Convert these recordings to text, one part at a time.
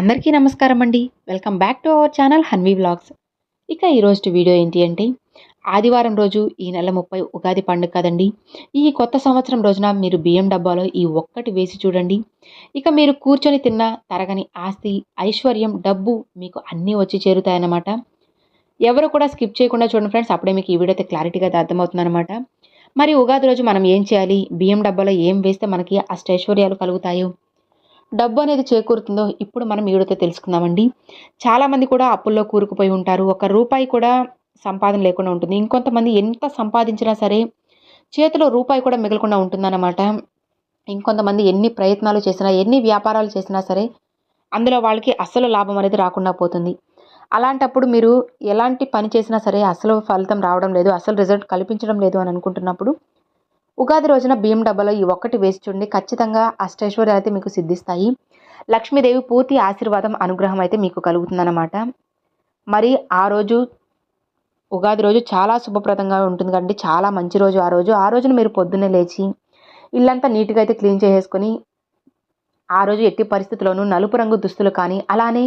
అందరికీ నమస్కారం అండి. Welcome back to our channel Hanvi blogs ఇక ఈరోజు వీడియో ఏంటి అంటే ఆదివారం రోజు ఈ నెల ముప్పై ఉగాది పండుగ కదండి. ఈ కొత్త సంవత్సరం రోజున మీరు బియ్యం డబ్బాలో ఈ ఒక్కటి వేసి చూడండి. ఇక మీరు కూర్చొని తిన్న తరగని ఆస్తి ఐశ్వర్యం డబ్బు మీకు అన్నీ వచ్చి చేరుతాయన్నమాట. ఎవరు కూడా స్కిప్ చేయకుండా చూడండి ఫ్రెండ్స్ అప్పుడే మీకు ఈ వీడియో అయితే క్లారిటీగా అర్థమవుతుందన్నమాట. మరి ఉగాది రోజు మనం ఏం చేయాలి? బియ్యం డబ్బాలో ఏం వేస్తే మనకి అష్టైశ్వర్యాలు కలుగుతాయో? డబ్బు అనేది చేకూరుతుందో ఇప్పుడు మనం వీడియోతో తెలుసుకుందామండి. చాలామంది కూడా అప్పుల్లో కూరుకుపోయి ఉంటారు. ఒక రూపాయి కూడా సంపాదన లేకుండా ఉంటుంది. ఇంకొంతమంది ఎంత సంపాదించినా సరే చేతిలో రూపాయి కూడా మిగలకుండా ఉంటుందన్నమాట. ఇంకొంతమంది ఎన్ని ప్రయత్నాలు చేసినా ఎన్ని వ్యాపారాలు చేసినా సరే అందులో వాళ్ళకి అసలు లాభం అనేది రాకుండా పోతుంది. అలాంటప్పుడు మీరు ఎలాంటి పని చేసినా సరే అసలు ఫలితం రావడం లేదు అసలు రిజల్ట్ కల్పించడం లేదు అని అనుకుంటున్నప్పుడు ఉగాది రోజున బియ్యం డబ్బాలో ఈ ఒక్కటి వేసి చూడండి. ఖచ్చితంగా అష్టైశ్వర్యాలు అయితే మీకు సిద్ధిస్తాయి. లక్ష్మీదేవి పూర్తి ఆశీర్వాదం అనుగ్రహం అయితే మీకు కలుగుతుందన్నమాట. మరి ఆ రోజు ఉగాది రోజు చాలా శుభప్రదంగా ఉంటుంది కండి చాలా మంచి రోజు ఆ రోజు. ఆ రోజున మీరు పొద్దున్నే లేచి ఇల్లంతా నీట్గా అయితే క్లీన్ చేసేసుకొని ఆ రోజు ఎట్టి పరిస్థితుల్లోనూ నలుపు రంగు దుస్తులు కానీ అలానే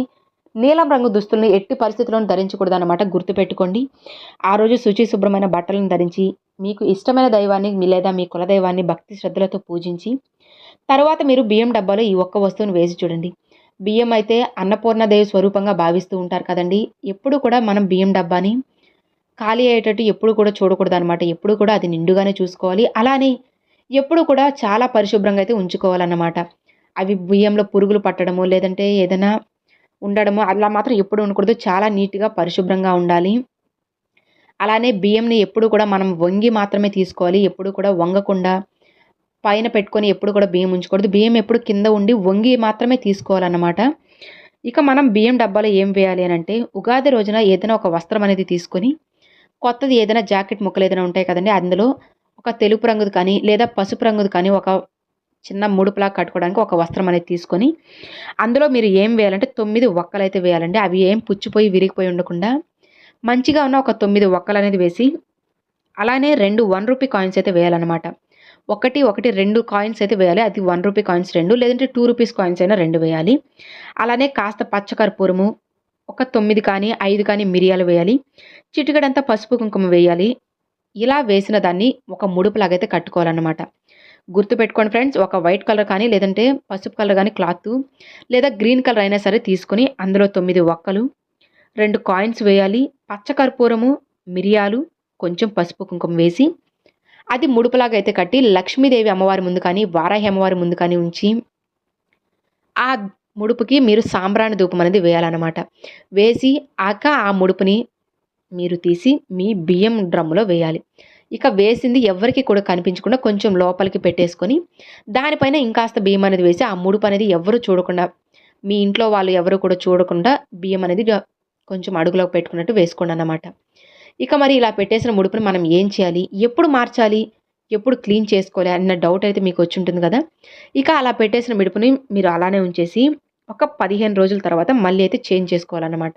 నీలం రంగు దుస్తులను ఎట్టి పరిస్థితుల్లోనూ ధరించకూడదు అనమాట గుర్తుపెట్టుకోండి. ఆ రోజు శుచి శుభ్రమైన బట్టలను ధరించి మీకు ఇష్టమైన దైవాన్ని మీ లేదా మీ కులదైవాన్ని భక్తి శ్రద్ధలతో పూజించి తర్వాత మీరు బియ్యం డబ్బాలో ఈ ఒక్క వస్తువును వేసి చూడండి. బియ్యం అయితే అన్నపూర్ణదేవి స్వరూపంగా భావిస్తూ ఉంటారు కదండి. ఎప్పుడు కూడా మనం బియ్యం డబ్బాని ఖాళీ అయ్యేటట్టు ఎప్పుడు కూడా చూడకూడదు అనమాట ఎప్పుడు కూడా అది నిండుగానే చూసుకోవాలి. అలానే ఎప్పుడు కూడా చాలా పరిశుభ్రంగా అయితే ఉంచుకోవాలన్నమాట. అవి బియ్యంలో పురుగులు పట్టడము లేదంటే ఏదైనా ఉండడము అలా మాత్రం ఎప్పుడు ఉండకూడదు. చాలా నీట్గా పరిశుభ్రంగా ఉండాలి. అలానే బియ్యంని ఎప్పుడు కూడా మనం వంగి మాత్రమే తీసుకోవాలి ఎప్పుడు కూడా వంగకుండా పైన పెట్టుకొని ఎప్పుడు కూడా బియ్యం ఉంచకూడదు. బియ్యం ఎప్పుడు కింద ఉండి వంగి మాత్రమే తీసుకోవాలన్నమాట. ఇక మనం బియ్యం డబ్బాలో ఏం వేయాలి అని అంటే ఉగాది రోజున ఏదైనా ఒక వస్త్రం అనేది తీసుకొని కొత్తది ఏదైనా జాకెట్ ముక్కలు ఏదైనా ఉంటాయి కదండి అందులో ఒక తెలుపు రంగుది కానీ లేదా పసుపు రంగుది కానీ ఒక చిన్న ముడుపులా కట్టుకోవడానికి ఒక వస్త్రం అనేది తీసుకొని అందులో మీరు ఏం వేయాలంటే తొమ్మిది ఒక్కలు అయితే వేయాలండి. అవి ఏం పుచ్చిపోయి విరిగిపోయి ఉండకుండా మంచిగా ఉన్న ఒక తొమ్మిది ఒక్కలు అనేది వేసి అలానే రెండు వన్ రూపీ కాయిన్స్ అయితే వేయాలన్నమాట. ఒకటి ఒకటి రెండు కాయిన్స్ అయితే వేయాలి. అది వన్ రూపీ కాయిన్స్ రెండు లేదంటే టూ రూపీస్ కాయిన్స్ అయినా రెండు వేయాలి. అలానే కాస్త పచ్చకర్పూరము ఒక తొమ్మిది కానీ ఐదు కానీ మిరియాలు వేయాలి. చిటికడంతా పసుపు కుంకుమ వేయాలి. ఇలా వేసిన దాన్ని ఒక ముడుపులాగైతే కట్టుకోవాలన్నమాట. గుర్తుపెట్టుకోండి ఫ్రెండ్స్ ఒక వైట్ కలర్ కానీ లేదంటే పసుపు కలర్ కానీ క్లాత్ లేదా గ్రీన్ కలర్ అయినా సరే తీసుకొని అందులో తొమ్మిది ఒక్కలు రెండు కాయిన్స్ వేయాలి. పచ్చకర్పూరము మిరియాలు కొంచెం పసుపు కుంకుమ వేసి అది ముడుపులాగా అయితే కట్టి లక్ష్మీదేవి అమ్మవారి ముందు కానీ వారాహి అమ్మవారి ముందు కానీ ఉంచి ఆ ముడుపుకి మీరు సాంబ్రాణి ధూపం అనేది వేయాలన్నమాట. వేసి ఆక ఆ ముడుపుని మీరు తీసి మీ బియ్యం డ్రమ్ములో వేయాలి. ఇక వేసింది ఎవరికి కూడా కనిపించకుండా కొంచెం లోపలికి పెట్టేసుకొని దానిపైన ఇంకాస్త బియ్యం అనేది వేసి ఆ ముడుపు అనేది ఎవరు చూడకుండా మీ ఇంట్లో వాళ్ళు ఎవరు కూడా చూడకుండా బియ్యం అనేది కొంచెం అడుగులోకి పెట్టుకున్నట్టు వేసుకోండి అన్నమాట ఇక మరి ఇలా పెట్టేసిన ముడుపుని మనం ఏం చేయాలి? ఎప్పుడు మార్చాలి? ఎప్పుడు క్లీన్ చేసుకోవాలి? అన్న డౌట్ అయితే మీకు వచ్చి ఉంటుంది కదా? ఇక అలా పెట్టేసిన మిడుపుని మీరు అలానే ఉంచేసి ఒక పదిహేను రోజుల తర్వాత మళ్ళీ అయితే చేంజ్ చేసుకోవాలన్నమాట.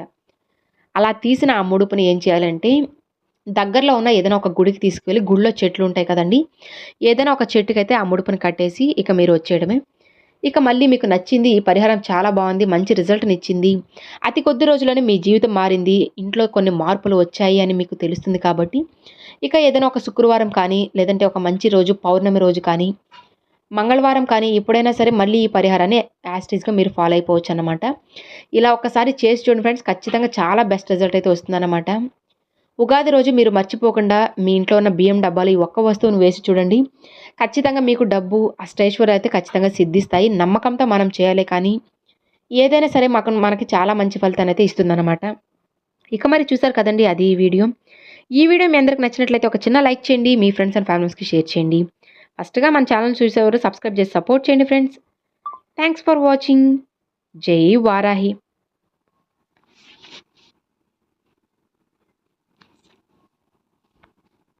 అలా తీసిన ఆ ముడుపుని ఏం చేయాలంటే దగ్గరలో ఉన్న ఏదైనా ఒక గుడికి తీసుకువెళ్ళి గుడిలో చెట్లు ఉంటాయి కదండి? ఏదైనా ఒక చెట్టుకైతే ఆ ముడుపుని కట్టేసి ఇక మీరు వచ్చేయడమే. ఇక మళ్ళీ మీకు నచ్చింది ఈ పరిహారం చాలా బాగుంది మంచి రిజల్ట్ని ఇచ్చింది. అతి కొద్ది రోజుల్లోనే మీ జీవితం మారింది ఇంట్లో కొన్ని మార్పులు వచ్చాయి అని మీకు తెలుస్తుంది కాబట్టి. ఇక ఏదైనా ఒక శుక్రవారం కానీ లేదంటే ఒక మంచి రోజు పౌర్ణమి రోజు కానీ మంగళవారం కానీ ఎప్పుడైనా సరే మళ్ళీ ఈ పరిహారాన్ని యాస్టీజ్గా మీరు ఫాలో అయిపోవచ్చు అనమాట ఇలా ఒకసారి చేసి చూడండి ఫ్రెండ్స్ ఖచ్చితంగా చాలా బెస్ట్ రిజల్ట్ అయితే వస్తుందన్నమాట. ఉగాది రోజు మీరు మర్చిపోకుండా మీ ఇంట్లో ఉన్న బియ్యం డబ్బాలు ఈ ఒక్క వస్తువును వేసి చూడండి. ఖచ్చితంగా మీకు డబ్బు అష్టైశ్వర్ అయితే ఖచ్చితంగా సిద్ధిస్తాయి. నమ్మకంతో మనం చేయాలి కానీ ఏదైనా సరే మాకు మనకి చాలా మంచి ఫలితాన్ని అయితే ఇస్తుందన్నమాట. ఇక మరి చూసారు కదండి అది ఈ వీడియో. ఈ వీడియో మీ అందరికి నచ్చినట్లయితే ఒక చిన్న లైక్ చేయండి మీ ఫ్రెండ్స్ అండ్ ఫ్యామిలీస్కి షేర్ చేయండి. ఫస్ట్గా మన ఛానల్ చూసేవారు సబ్స్క్రైబ్ చేసి సపోర్ట్ చేయండి ఫ్రెండ్స్. Thanks for watching. జై వారాహి.